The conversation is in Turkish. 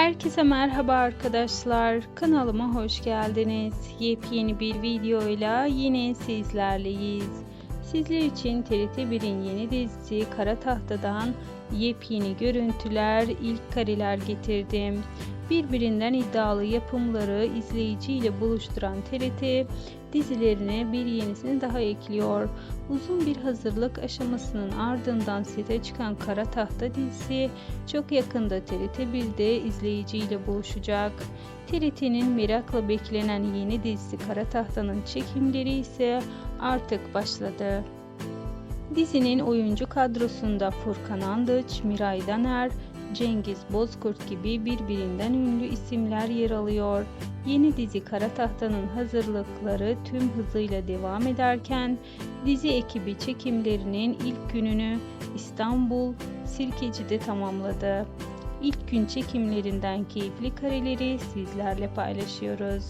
Herkese merhaba arkadaşlar. Kanalıma hoş geldiniz. Yepyeni bir videoyla yine sizlerleyiz. Sizler için TRT 1'in yeni dizisi Kara Tahta'dan yepyeni görüntüler, ilk kareler getirdim. Birbirinden iddialı yapımları izleyiciyle buluşturan TRT dizilerine bir yenisini daha ekliyor. Uzun bir hazırlık aşamasının ardından sete çıkan Kara Tahta dizisi çok yakında TRT 1'de izleyiciyle buluşacak. TRT'nin merakla beklenen yeni dizisi Kara Tahta'nın çekimleri ise artık başladı. Dizinin oyuncu kadrosunda Furkan Andıç, Miray Daner, Cengiz Bozkurt gibi birbirinden ünlü isimler yer alıyor. Yeni dizi Kara Tahta'nın hazırlıkları tüm hızıyla devam ederken dizi ekibi çekimlerinin ilk gününü İstanbul Sirkeci'de tamamladı. İlk gün çekimlerinden keyifli kareleri sizlerle paylaşıyoruz.